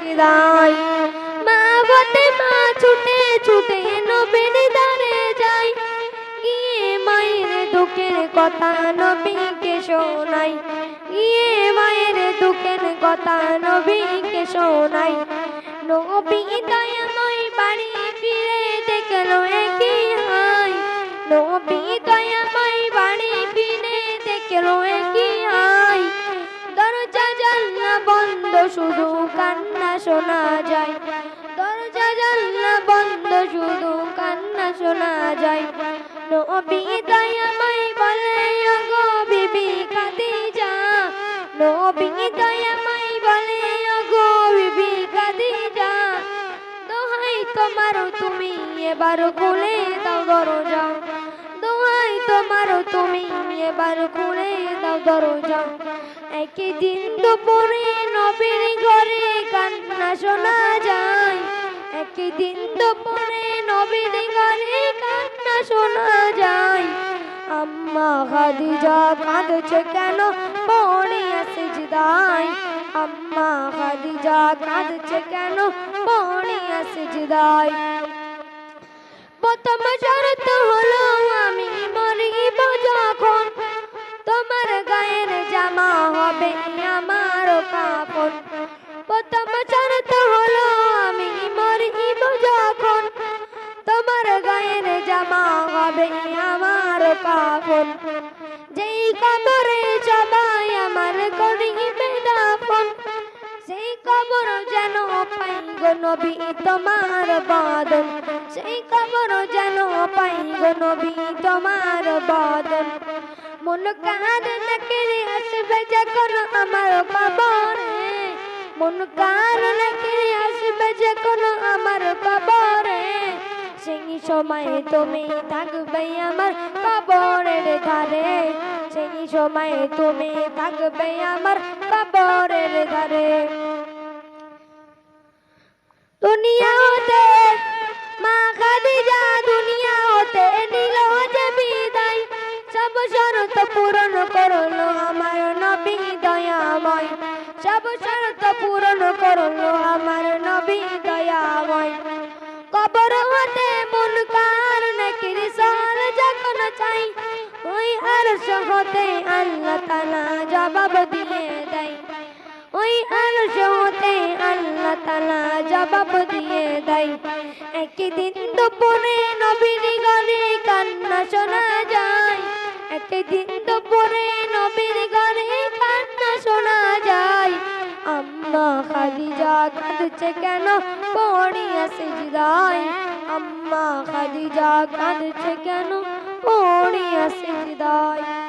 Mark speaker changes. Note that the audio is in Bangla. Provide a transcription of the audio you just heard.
Speaker 1: সিজদায় মা বতে মা ছুটে ছুটে নবীর দারে যায়। গিয়ে মায়ের দুঃখের কথা নবীকে শোনাই। গিয়ে মায়ের দুঃখের কথা নবীকে শোনাই। নবী দয়াময় বাড়ি ফিরে দেখল একই হাই। নবী দয়াময় বাড়ি ফিরে দেখল একই হাই। দরজা জানলা বন্ধ, শুধু কান্না শোনা যায়। দরজা জানলা বন্ধ, শুধু কান্না শোনা যায়। নবী দয়াময় বলে গো বিবি খাদিজা নবী দয়াময় বলে গো বিবি খাদিজা দোহাই তোমার, তুমি এবার খুলে দাও দরজা। দোহাই তোমার, তুমি এবার খুলে দাও দরজা। একই দিন দুপুরে নবীর ঘরে শোনা যায় একই দিন দুপুরে নবীর ঘরে কান্না শোনা যায়। আম্মা খাদিজা কাঁদছে কেন? পড়ে জিদাই। আম্মা খাদিজা কাঁদছে কেন? পড়ে জিদাই। প্রথম শরত হলো তোমার গায়ের জামা হবে আমার কাপড় যেই কবরে সবাই আমার করিবে দাফন, সেই কবর যেন পাই নবী তোমার বাদন। সেই কবর যেন পাই নবী তোমার বাদন। মন কাঁদ নাকেরে আসবে যখন আমার কবরে। মন কার নাকেরে আসবে যখন আমার সেই সময় তুমি থাকবে আমার কবরের ধারে সেই সময় তুমি থাকবে আমার কবরের ধারে দুনিয়া হতে মা খাদিজা দুনিয়া হতে নিল যে বিদায়। সব শরত পূরণ করল আমার নবী দয়াময়। সব শরত পূরণ করল আমার নবী দয়াময়। কবর হতে হতে আল্লাহ তালা জবাব দিয়ে দেয়। ওই আর হতে আল্লাহ তালা জবাব দিয়ে দেয়। একদিন দুপুরে নবীর ঘরে কান্না শোনা যায়। একদিন দুপুরে নবীর ঘরে কান্না শোনা যায়। আম্মা খাদিজা কাঁদছে কেন? পড়িয়া সিজদায়। আম্মা খাদিজা কাঁদছে কেন? পড়িয়া সিজদায়।